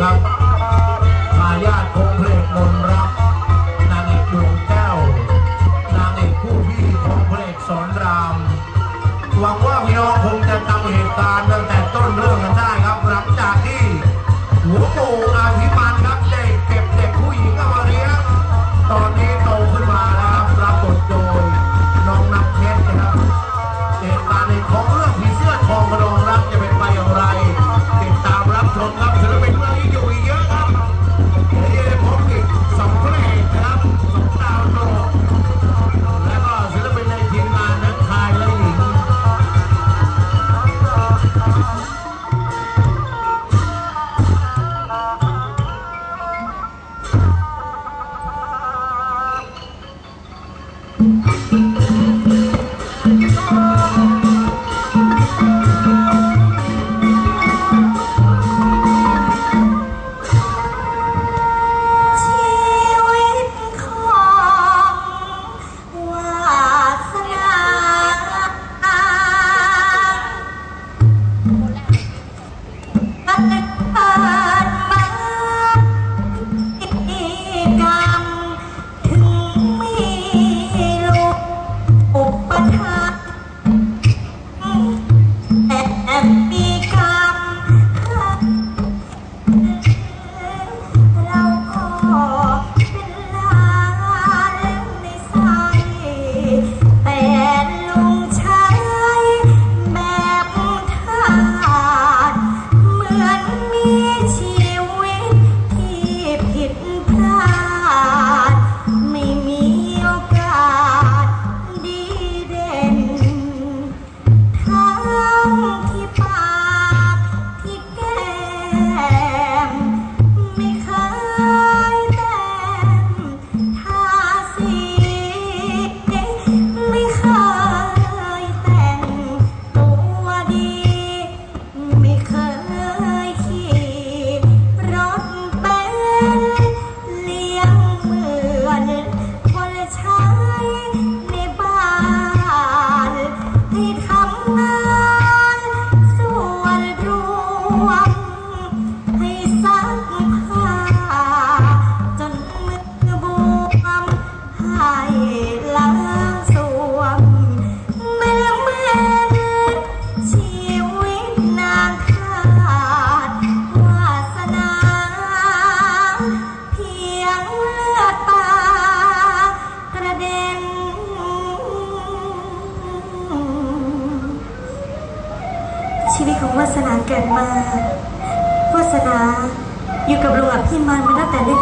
ครับทายาทคงเพลงมน フフフ。 วง ให้สักผ้าจนมือบวมหา ชีวิตของวาสนาเกิดมาวาสนาอยู่กับหลวงพี่มานมาตั้งแต่เด็ก